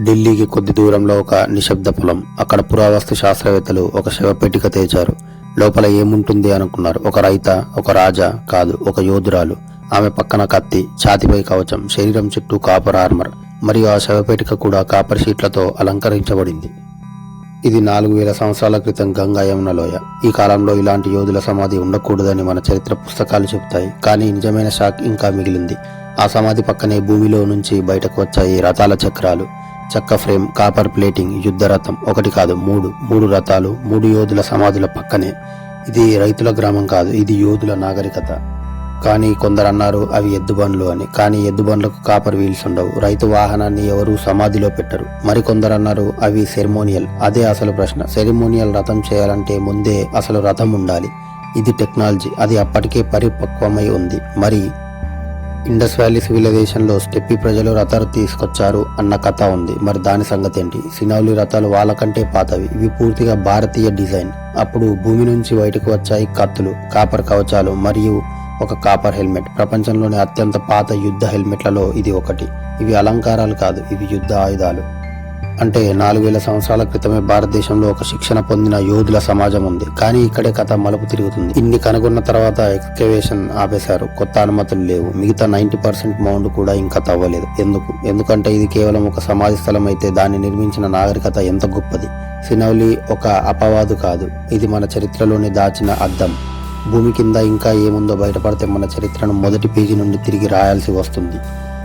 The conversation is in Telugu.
ఢిల్లీకి కొద్ది దూరంలో ఒక నిశ్శబ్ద పొలం. అక్కడ పురావస్తు శాస్త్రవేత్తలు ఒక శవపేటిక తెచ్చారు లోపల ఏముంటుంది అనుకున్నారు. ఒక రైత ఒక రాజా కాదు ఒక యోధురాలు. ఆమె పక్కన కత్తి ఛాతిపై కవచం శరీరం చుట్టూ కాపర్ ఆర్మర్. మరియు ఆ శవపేటిక కూడా కాపర్ షీట్లతో అలంకరించబడింది. ఇది నాలుగు వేల సంవత్సరాల క్రితం గంగా యమున లోయ. ఈ కాలంలో ఇలాంటి యోధుల సమాధి ఉండకూడదని మన చరిత్ర పుస్తకాలు చెబుతాయి. కానీ నిజమైన షాక్ ఇంకా మిగిలింది. ఆ సమాధి పక్కనే భూమిలో నుంచి బయటకు వచ్చాయి రథాల చక్రాలు. చెక్క ఫ్రేమ్ కాపర్ ప్లేటింగ్ యుద్ధ రథం ఒకటి కాదు మూడు. మూడు రథాలు మూడు యోధుల సమాధుల పక్కనే. ఇది రైతుల గ్రామం కాదు ఇది యోధుల నాగరికత. కానీ కొందరు అన్నారు అవి ఎద్దుబండ్లు అని. కానీ ఎద్దుబండ్లకు కాపర్ వీల్స్ ఉండవు. రైతు వాహనాన్ని ఎవరు సమాధిలో పెట్టరు. మరికొందరు అన్నారు అవి సెరిమోనియల్. అదే అసలు ప్రశ్న. సెరిమోనియల్ రథం చేయాలంటే ముందే అసలు రథం ఉండాలి. ఇది టెక్నాలజీ. అది అప్పటికే పరిపక్వమై ఉంది. మరి ఇండస్ వ్యాలీ సివిలైజేషన్లో స్టెప్పి ప్రజలు రథాలు తీసుకొచ్చారు అన్న కథ ఉంది. మరి దాని సంగతి ఏంటి సినౌలి రథాలు వాళ్ళకంటే పాతవి. ఇవి పూర్తిగా భారతీయ డిజైన్. అప్పుడు భూమి నుంచి బయటకు వచ్చాయి కత్తులు కాపర్ కవచాలు మరియు ఒక కాపర్ హెల్మెట్. ప్రపంచంలోని అత్యంత పాత యుద్ధ హెల్మెట్లలో ఇది ఒకటి. ఇవి అలంకారాలు కాదు ఇవి యుద్ధ ఆయుధాలు. అంటే నాలుగు వేల సంవత్సరాల క్రితమే భారతదేశంలో ఒక శిక్షణ పొందిన యోధుల సమాజం ఉంది. కానీ ఇక్కడే కథ మలుపు తిరుగుతుంది. ఇన్ని కనుగొన్న తర్వాత ఎక్స్కవేషన్ ఆపేశారు. కొత్త అనుమతులు లేవు. మిగతా నైన్టీ పర్సెంట్ మౌండ్ కూడా ఇంకా తవ్వలేదు. ఎందుకు? ఎందుకంటే ఇది కేవలం ఒక సమాధి స్థలం అయితే దాన్ని నిర్మించిన నాగరికత ఎంత గొప్పది? సినౌలి ఒక అపవాదు కాదు. ఇది మన చరిత్రలోని దాచిన అద్దం. భూమి కింద ఇంకా ఏముందో బయటపడితే మన చరిత్రను మొదటి పేజీ నుండి తిరిగి రాయాల్సి వస్తుంది.